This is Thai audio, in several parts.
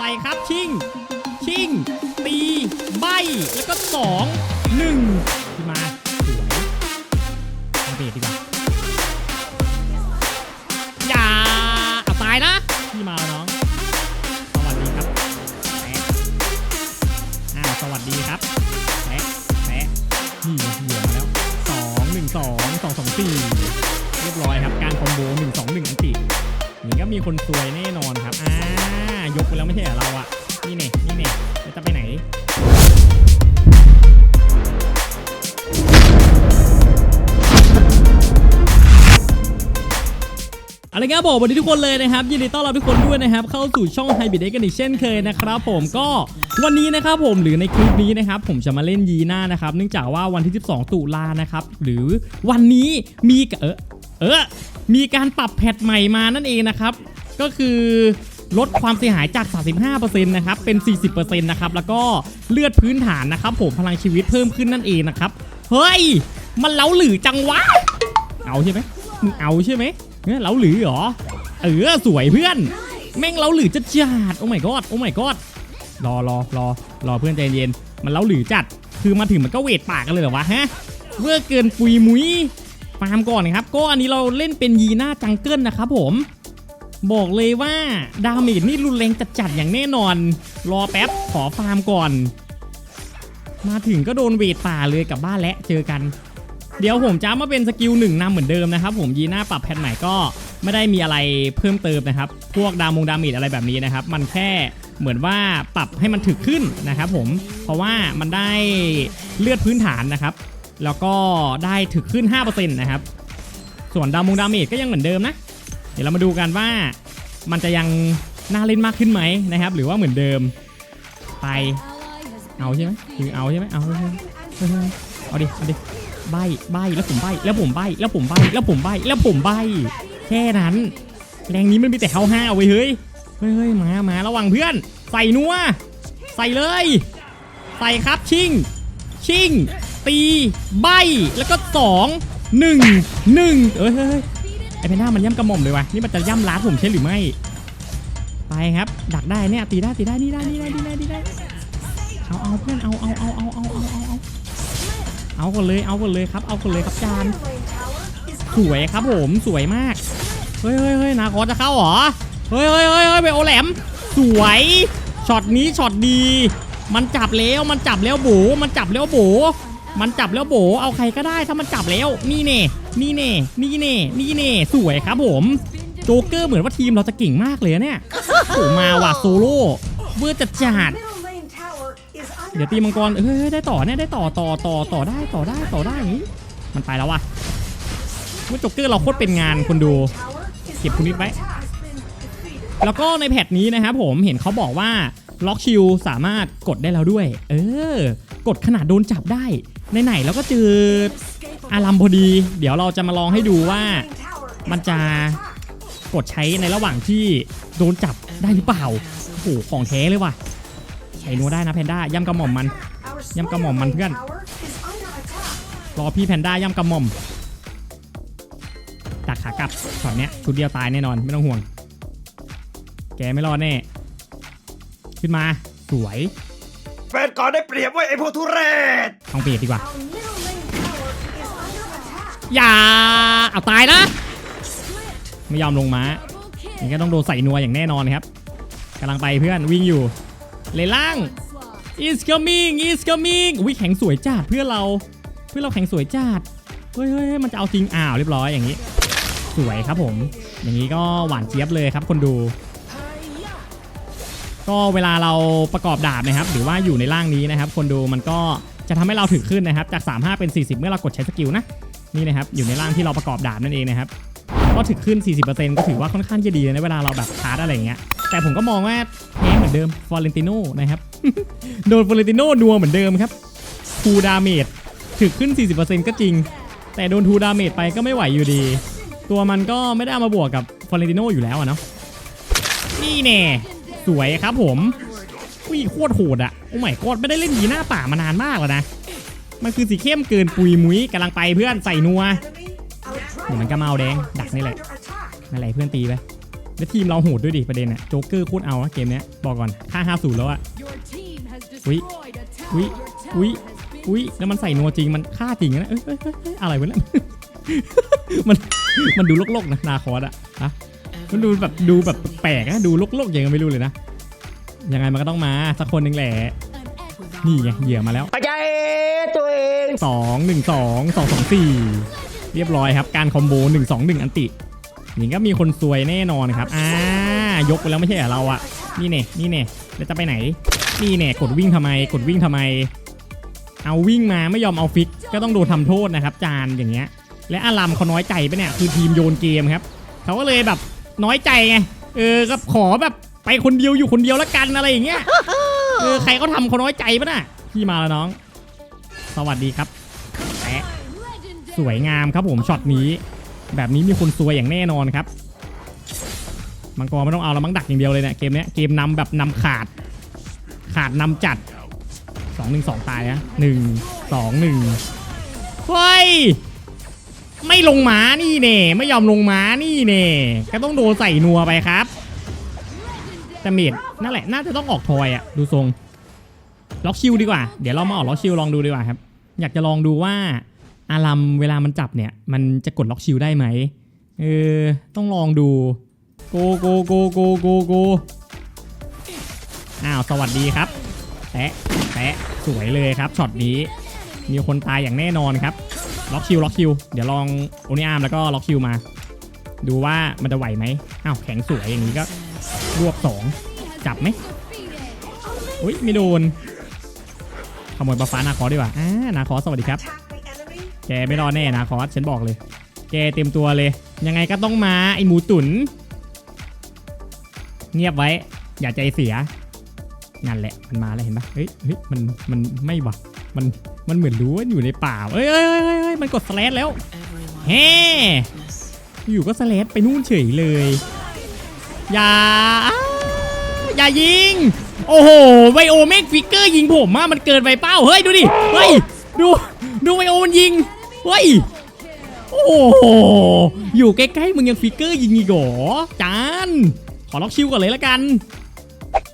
ใส่ครับชิง ชิง ตี ใบ แล้วก็สองหนึ่งขึ้นมาสวยเอาเบรดีกว่าอย่าเอาตายนะพี่มาแล้วน้อง สวัสดีครับแปะอ่าสวัสดีครับแปะแปะนี่เหลือมาแล้วสองหนึ่งสองสองสองสี่เรียบร้อยครับ การคอมโบหนึ่งสองหนึ่งอันติเหมือนก็มีคนซวยแน่นอนครับอ่า ยกไปแล้วไม่ใช่เหรอเราอะนี่เน่นี่เน่แล้วจะไปไหนอะไรครับผมวันนี้ทุกคนเลยนะครับ ยินดีต้อนรับทุกคนด้วยนะครับ เข้าสู่ช่อง h y b r i d กันอีกเช่นเคยนะครับผมก็วันนี้นะครับผมหรือในคลิปนี้นะครับผมจะมาเล่นยีน่านะครับ เนื่องจากว่าวันที่ 12 ตุลานะครับ หรือวันนี้มีเออเออมีการปรับแพทใหม่มานั่นเองนะครับ ก็คือ ลดความเสียหายจาก 35%นะครับ เป็น 40%นะครับ แล้วก็เลือดพื้นฐานนะครับ ผมพลังชีวิตเพิ่มขึ้นนั่นเองนะครับ เฮ้ย มันเล้าหรือจังวะ เอาใช่ไหมมึงเอาใช่ไหมเนี่ยเราหรือเหรอ เออ สวยเพื่อน แม่งเราหรือจะจัดโอ้ my god โอ้ my god รอรอรอรอเพื่อนใจเย็น มันเราหรือจัด คือมาถึงมันก็เวทปากกันเลยเหรอวะฮะเวอร์เกินปุยมุ้ยฟาร์มก่อนนะครับ ก็อันนี้เราเล่นเป็นยีน่าจังเกิลนะครับผม บอกเลยว่าดาเมจนี่รุนแรงจัดๆอย่างแน่นอน รอแป๊บขอฟาร์มก่อน มาถึงก็โดนเวทป่าเลยกลับบ้านแล้วเจอกัน เดี๋ยวผมจะมาเป็นสกิลหนึ่งนำเหมือนเดิมนะครับ ผมยีน่าปรับแพทใหม่ก็ไม่ได้มีอะไรเพิ่มเติมนะครับ พวกดามงดามิดอะไรแบบนี้นะครับ มันแค่เหมือนว่าปรับให้มันถึกขึ้นนะครับผม เพราะว่ามันได้เลือดพื้นฐานนะครับ แล้วก็ได้ถึกขึ้น 5%นะครับ ส่วนดามงดามิดก็ยังเหมือนเดิมนะ ดี๋ยวเรามาดูกันว่ามันจะยังน่าเล่นมากขึ้นไหมนะครับ หรือว่าเหมือนเดิมไปเอาใช่ไหมคือเอาใช่ไหมเอาใช่ไหมเอาดิเอาดิใบใบแล้วผมใบแล้วผมใบแล้วผมใบแล้วผมใบแล้วผมใบแค่นั้น แรงนี้มันมีแต่เขาห้าไว้ยเฮ้ยเฮ้ยเฮ้ยมามาระวังเพื่อน ใส่นัวใส่เลย ใส่ครับชิง ชิง ตี ใบ แล้วก็สองหนึ่งหนึ่งเอ้ยเฮ้ย ไอเพนด้ามันย่ำกระหม่อมเลยวะนี่มันจะย่ำล้าผมใช่หรือไม่ ไปครับ ดักได้เนี่ยตีได้ตีได้นี่ได้นี่ได้นี่ได้นี่ได้เอาเอาเพื่อนเอาเอาเอาเอาเอาเอาเอาเอาเอาก่อนเลยเอาก่อนเลยครับ เอาก่อนเลยครับจานสวยครับผมสวยมากเฮ้ยเฮ้ยเฮ้ยนาคอจะเข้าเหรอเฮ้ยเฮ้ยเฮ้ยเฮ้ยไปโอแหลม สวยช็อตนี้ช็อตดี มันจับแล้วมันจับแล้วโบมันจับแล้วโบ มันจับแล้วโบเอาใครก็ได้ถ้ามันจับแล้วนี่เน่นี่เน่นี่เน่นี่เน่สวยครับผมโจ๊กเกอร์เหมือนว่าทีมเราจะเก่งมากเลยเนี่ยโอ้มาว่ะโซโล่เบื่อจัดจัดเดี๋ยวตีมังกรเฮ้ยได้ต่อเนี่ยได้ต่อต่อต่อต่อได้ต่อได้ต่อได้อย่างนี้มันไปแล้วว่ะว่าจ็กเกอร์เราโคตรเป็นงานคนดูเก็บคุณนิดไว้แล้วก็ในแพทนี้นะครับผมเห็นเขาบอกว่าล็อกชิลสามารถกดได้แล้วด้วย เออ กดขนาดโดนจับได้ ไหนๆแล้วก็เจออารัมพอดี เดี๋ยวเราจะมาลองให้ดูว่ามันจะกดใช้ในระหว่างที่โดนจับได้หรือเปล่าโอ้โหของแท้เลยว่ะไอ้นัวได้นะแพนด้าย่ำกระหม่อมมันย่ำกระหม่อมมันเพื่อนรอพี่แพนด้าย่ำกระหม่อมตักขากลับช็อตเนี้ยชุดเดียวตายแน่นอนไม่ต้องห่วง แกไม่รอดแน่ ขึ้นมาสวย แฟนก่อนได้เปรียบไว้ไอ้พวกทุเรศทองเปียกดีกว่าอย่าเอาตายนะไม่ยอมลงมานี่ก็ต้องโดนใส่นัวอย่างแน่นอนครับกำลังไปเพื่อนวิ่งอยู่ เลยล่าง is coming is coming อุ้ยแข็งสวยจัดเพื่อนเราเพื่อนเราแข็งสวยจัดเฮ้ยเฮ้ยเฮ้ยมันจะเอาจริงอ้าวเรียบร้อยอย่างนี้ สวยครับผม อย่างนี้ก็หวานเจี๊ยบเลยครับคนดู ก็เวลาเราประกอบดาบนะครับ หรือว่าอยู่ในร่างนี้นะครับ คนดูมันก็จะทำให้เราถึงขึ้นนะครับ จาก 35 เป็น 40 เมื่อเรากดใช้สกิลนะ นี่นะครับ อยู่ในร่างที่เราประกอบดาบนั่นเองนะครับ ก็ถึงขึ้น 40%ก็ถือว่าค่อนข้างจะดีนะเวลาเราแบบชาร์จอะไรเงี้ย แต่ผมก็มองว่าแพ้เหมือนเดิม ฟอร์เรนติโนนะครับ โดนฟอร์เรนติโนนัวเหมือนเดิมครับทูดาเมจถึกขึ้น 40%ก็จริง แต่โดนทูดาเมจไปก็ไม่ไหวอยู่ดี ตัวมันก็ไม่ได้มาบวกกับฟอร์เรนติโนอยู่แล้วอะเนาะ นี่แน่ สวยครับผมวิ่โคตรโหดอะโอ้ไม่กอดไม่ได้เล่นยีหน้าป่ามานานมากแล้วนะ มันคือสีเข้มเกินปุยมุ้ยกำลังไปเพื่อนใส่นัวเหมือนมันก็เมาแดง ดักนี่แหละนั่นแหละเพื่อนตีไปแล้วทีมเราโหดด้วยดิประเด็นอะโจ๊กเกอร์โคตรเอาเกมเนี้ยบอกก่อนค่า50แล้วอะอุ้ยอุ้ยอุ้ยอุ้ยแล้วมันใส่นัวจริงมันฆ่าจริงนะเอ้ยอะไรวะเนี่ยมันมันดูโลกๆนะนาคอสอะฮะ มันดูแบบดูแบบแปลกๆนะดูโลกๆยังไงไม่รู้เลยนะยังไงมันก็ต้องมาสักคนหนึ่งแหละนี่ไงเหยื่อมาแล้วใจตัวเองสองหนึ่งสองสองสองสี่เรียบร้อยครับ การคอมโบหนึ่งสองหนึ่งอันตินี่ก็มีคนซวยแน่นอนครับอ่ายกไปแล้วไม่ใช่เหรอเราอะนี่เน่นี่เน่แล้วจะไปไหนนี่เน่กดวิ่งทำไม กดวิ่งทำไม เอาวิ่งมาไม่ยอมเอาฟิกก็ต้องโดนทำโทษนะครับ จานอย่างเงี้ย และอารัมเขาน้อยใจไปะเนี่ยคือทีมโยนเกมครับเขาก็เลยแบบ น้อยใจไงเออก็ขอแบบไปคนเดียวอยู่คนเดียวละกันอะไรอย่างเงี้ยเออใครเขาทำเขาน้อยใจปะน่ะพี่มาแล้วน้อง สวัสดีครับแปะสวยงามครับผมช็อตนี้ แบบนี้มีคนซวยอย่างแน่นอนครับมังกรไม่ต้องเอาแล้วมังดักอย่างเดียวเลยเนี่ยเกมเนี้ยเกมนำแบบนำขาด ขาดนำจัดสองหนึ่งสองตายนะหนึ่งสองหนึ่งเฮ้ย ไม่ลงม้านี่เน่ไม่ยอมลงม้านี่เน่ก็ต้องโดนใส่นัวไปครับแต่เมดนั่นแหละน่าจะต้องออกทอยอะดูทรงล็อกชิลดีกว่า เดี๋ยวเรามาออกล็อกชิลลองดูดีกว่าครับ อยากจะลองดูว่าอารัมเวลามันจับเนี่ย มันจะกดล็อกชิลได้ไหมเออต้องลองดูโกโกโกโกโกโกอ้าวสวัสดีครับแตะแตะสวยเลยครับช็อตนี้มีคนตายอย่างแน่นอนครับ ล็อกคิวล็อกคิวเดี๋ยวลองโอนิอาร์มแล้วก็ล็อกคิวมา ดูว่ามันจะไหวไหมอ้าวแข็งสวยอย่างนี้ก็รวบสองจับไหมอุ้ยไม่โดนขโมยบัฟฟ้านาคอดีกว่าอ่านาคอสวัสดีครับ แกไม่รอดแน่นาคอสฉันบอกเลย แกเต็มตัวเลย ยังไงก็ต้องมาไอหมูตุนเงียบไว้ อย่าใจเสียนั่นแหละมันมาแล้วเห็นปะเฮ้ยเฮ้ยมันมันไม่วะมันมันเหมือนรู้ว่าอยู่ในป่าเอ้ยเอ้ยเอ้ยเอ้ยเอ้ย มันกดสแลชแล้วเฮ้อยู่ก็สแลชไปนู่นเฉยเลย อย่าอ้าอย่ายิง โอ้โห ไวโอเมกฟิกเกอร์ยิงผมอะมันเกินไปเป้า เฮ้ย ดูดิ เฮ้ย ดู ดูไวโอมันยิง เฮ้ย โอ้โห อยู่ใกล้ๆมึงยังฟิกเกอร์ยิงอีกเหรอจาน ขอล็อกชิวก่อนเลยละกัน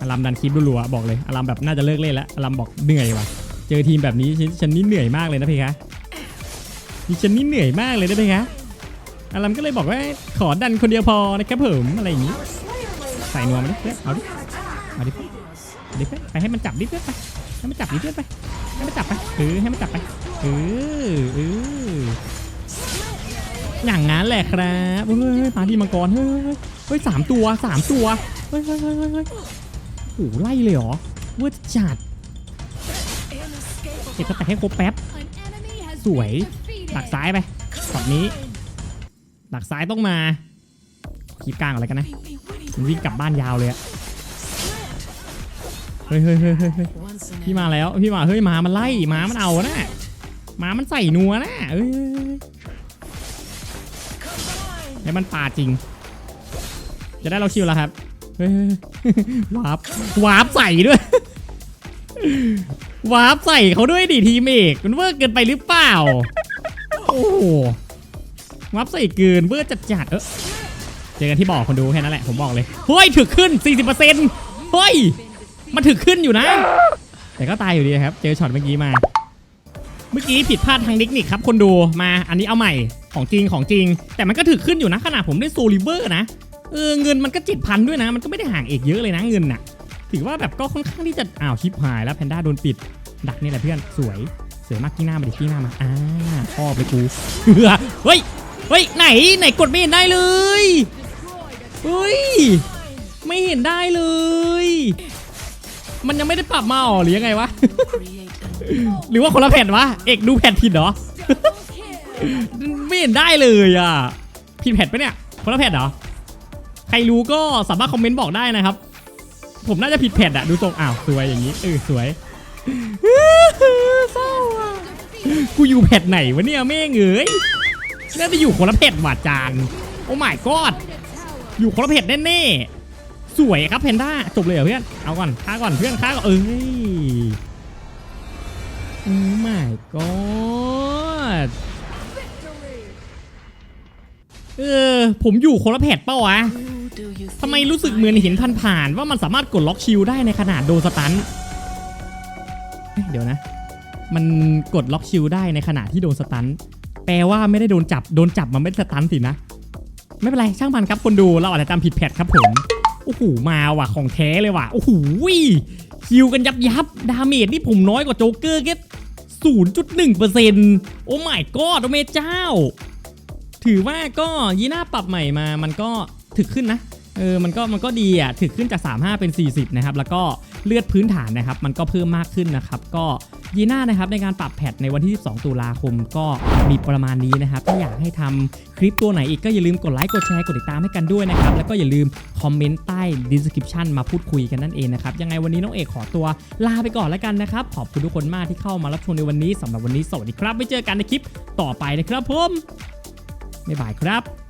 อารามดันคลิปรัวๆบอกเลยอารามแบบน่าจะเลิกเล่นแล้วอารามบอกเหนื่อยว่ะ เจอทีมแบบนี้ฉันฉันนี่เหนื่อยมากเลยนะพี่คะ นี่ฉันนี่เหนื่อยมากเลยนะพี่คะอารามก็เลยบอกว่าขอดันคนเดียวพอนะครับผมอะไรอย่างนี้ ใส่นวมาดิเพื่อนเอาดิเอาดิเพื่อนเอาดิเพื่อนไปให้มันจับดิเพื่อนไปให้มันจับดิเพื่อนไปให้มันจับไปเออให้มันจับไปเออเอออย่างนั้นแหละครับเฮ้ยมาที่มังกรเฮ้ยเฮ้ยเฮ้ยสามตัวสามตัวเฮ้ยเฮ้ยเฮ้ยเฮ้ยโอ้ไล่เลยเหรอเวอร์จัดเก็บสแต็กให้ครบแป๊บสวย ดัดักซ้ายไปช็อตนี้ ดักซ้ายต้องมาคลิปกลางอะไรกันนะมันวิ่งกลับบ้านยาวเลยอะเฮ้ยเฮ้ยเฮ้ยเฮ้ยพี่มาแล้วพี่มาเฮ้ยหมามันไล่หมามันเอานะหมามันใส่นัวนะเอ้ยให้มันปาจริง จะได้เราคิวแล้วครับเฮ้ยวาร์ปวาร์ปใส่ด้วยวาร์ปใส่เขาด้วยดิทีมเอกมันเวอร์เกินไปหรือเปล่า โอ้โหวับใส่เกินเวอร์จัดจัดๆเออเจอกันที่บอกคนดูแค่นั้นแหละผมบอกเลยเฮ้ยถึกขึ้น 40%เฮ้ยมันถึกขึ้นอยู่นะ แต่ก็ตายอยู่ดีครับ เจอช็อตเมื่อกี้มา เมื่อกี้ผิดพลาดทางเทคนิคครับคนดูมาอันนี้เอาใหม่ของจริงของจริง แต่มันก็ถึกขึ้นอยู่นะขนาดผมได้โซลิเวอร์นะเออเงินมันก็เจ็ดพันด้วยนะ มันก็ไม่ได้ห่างเอกเยอะเลยนะเงินน่ะ ถือว่าแบบก็ค่อนข้างที่จะอ้าวชิปหายแล้วแพนด้าโดนปิด ดักนี่แหละเพื่อนสวย สวยมากที่หน้ามาดิที่หน้ามาอ่าชอบเลยกูเฮ้ยเฮ้ยไหนไหนกดไม่เห็นได้เลยเฮ้ยไม่เห็นได้เลย มันยังไม่ได้ปรับมาอ๋อหรือยังไงวะหรือว่าคนละแผ่นวะเอกดูแผ่นผิดเหรอไม่เห็นได้เลยอะผิดแผ่นปะเนี่ยคนละแผ่นเหรอใครรู้ก็สามารถคอมเมนต์บอกได้นะครับ ผมน่าจะผิดแผ่นอะดูทรงอ้าวสวยอย่างนี้เออสวย กูอยู่แผ่นไหนวะเนี่ยแม่งเอ้ยน่าจะอยู่คนละแผ่นหวาดจานโอ้ my god อยู่คนละแผ่นแน่ๆสวยครับแพนด้าจบเลยเหรอเพื่อนเอาก่อนค้าก่อนเพื่อนค้าก่อนเอ้ยโอ้ my god เเออผมอยู่คนละแพทเป้าวะทำไมรู้สึกเหมือนเห็นผ่านๆว่ามันสามารถกดล็อกชิลได้ในขนาดโดนสตันเดี๋ยวนะ มันกดล็อกชิลได้ในขณะที่โดนสตันแปลว่าไม่ได้โดนจับโดนจับมันไม่สตันสินะ ไม่เป็นไรช่างมันครับคนดูเราอาจจะจำผิดแพทครับผมโอ้โหมาว่ะของแท้เลยว่ะโอ้โหคิวกันยับยับดาเมจนี่ผมน้อยกว่าโจ๊กเกอร์แค่ศูนย์จุดหนึ่งเปอร์เซ็นต์โอ้ my god โอเมเจ้า ถือว่าก็ยีน่าปรับใหม่มามันก็ถึกขึ้นนะ เออมันก็มันก็ดีอะถึกขึ้นจาก 35 เป็น 40 นะครับ แล้วก็เลือดพื้นฐานนะครับ มันก็เพิ่มมากขึ้นนะครับ ก็ยีน่านะครับในการปรับแพทในวันที่ 12 ตุลาคมก็มีประมาณนี้นะครับ ถ้าอยากให้ทำคลิปตัวไหนอีกก็อย่าลืมกดไลค์กดแชร์กดติดตามให้กันด้วยนะครับ แล้วก็อย่าลืมคอมเมนต์ใต้ description มาพูดคุยกันนั่นเองนะครับ ยังไงวันนี้น้องเอกขอตัวลาไปก่อนแล้วกันนะครับ ขอบคุณทุกคนมากที่เข้ามารับชมในวันนี้สำหรับวันนี้สวัสดีครับไว้เจอกันในคลิปต่อไปนะครับผมบ๊ายบายครับ